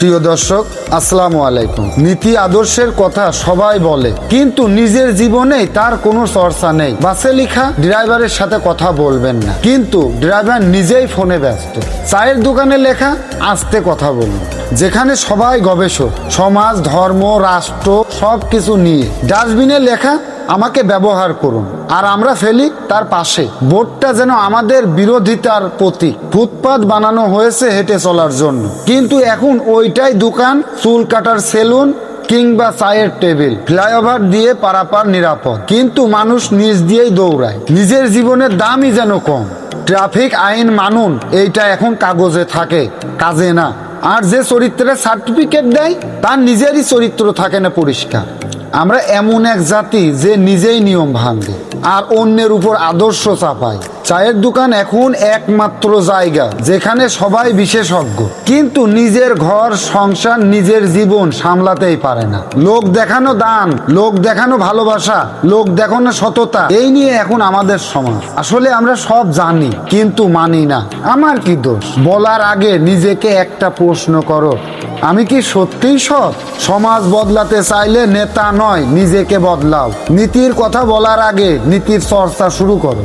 প্রিয় দর্শক, আসসালামু আলাইকুম। নীতি আদর্শের কথা সবাই বলে, কিন্তু নিজের জীবনে তার কোনো চর্চা নেই। বাসে লেখা, ড্রাইভারের সাথে কথা বলবেন না। কিন্তু ড্রাইভার নিজেই ফোনে ব্যস্ত। চায়ের দোকানে লেখা, আস্তে কথা বলুন। যেখানে সবাই গবেষক, সমাজ, ধর্ম, রাষ্ট্র সব কিছু নিয়ে। ডাস্টবিনে লেখা আমাকে ব্যবহার করুন। আর আমরা ফেলি তার পাশে। বোর্ডটা যেন আমাদের বিরোধিতার প্রতীক। ফুটপাত বানানো হয়েছে হেঁটে চলার জন্য। কিন্তু এখন ওইটাই দোকান, চুল কাটার সেলুন কিংবা চায়ের টেবিল। ফ্লাইওভার দিয়ে পারাপার নিরাপদ। কিন্তু মানুষ নিজ দিয়েই দৌড়ায়। নিজের জীবনের দামই যেন কম। ট্রাফিক আইন মানুন, এইটা এখন কাগজে থাকে, কাজে না। আর যে চরিত্রের সার্টিফিকেট দেয়, তার নিজেরই চরিত্র থাকে না পরিষ্কার। আমরা এমন এক জাতি যে নিজেই নিয়ম ভাঙবে আর অন্যের উপর আদর্শ চাপায়। চায়ের দোকান এখন একমাত্র জায়গা, যেখানে সবাই বিশেষজ্ঞ। কিন্তু নিজের ঘর, সংসার, নিজের জীবন সামলাতেই পারে না। লোক দেখানো দান, লোক দেখানো ভালোবাসা, লোক দেখানো সততা, এই নিয়ে এখন আমাদের সমাজ। আসলে আমরা সব জানি, কিন্তু মানি না। আমার কি দোষ? বলার আগে নিজেকে একটা প্রশ্ন করো। আমি কি সত্যিই সৎ? সমাজ বদলাতে চাইলে নেতা নয়, নিজেকে বদলাও। নীতির কথা বলার আগে নীতির চর্চা শুরু করো।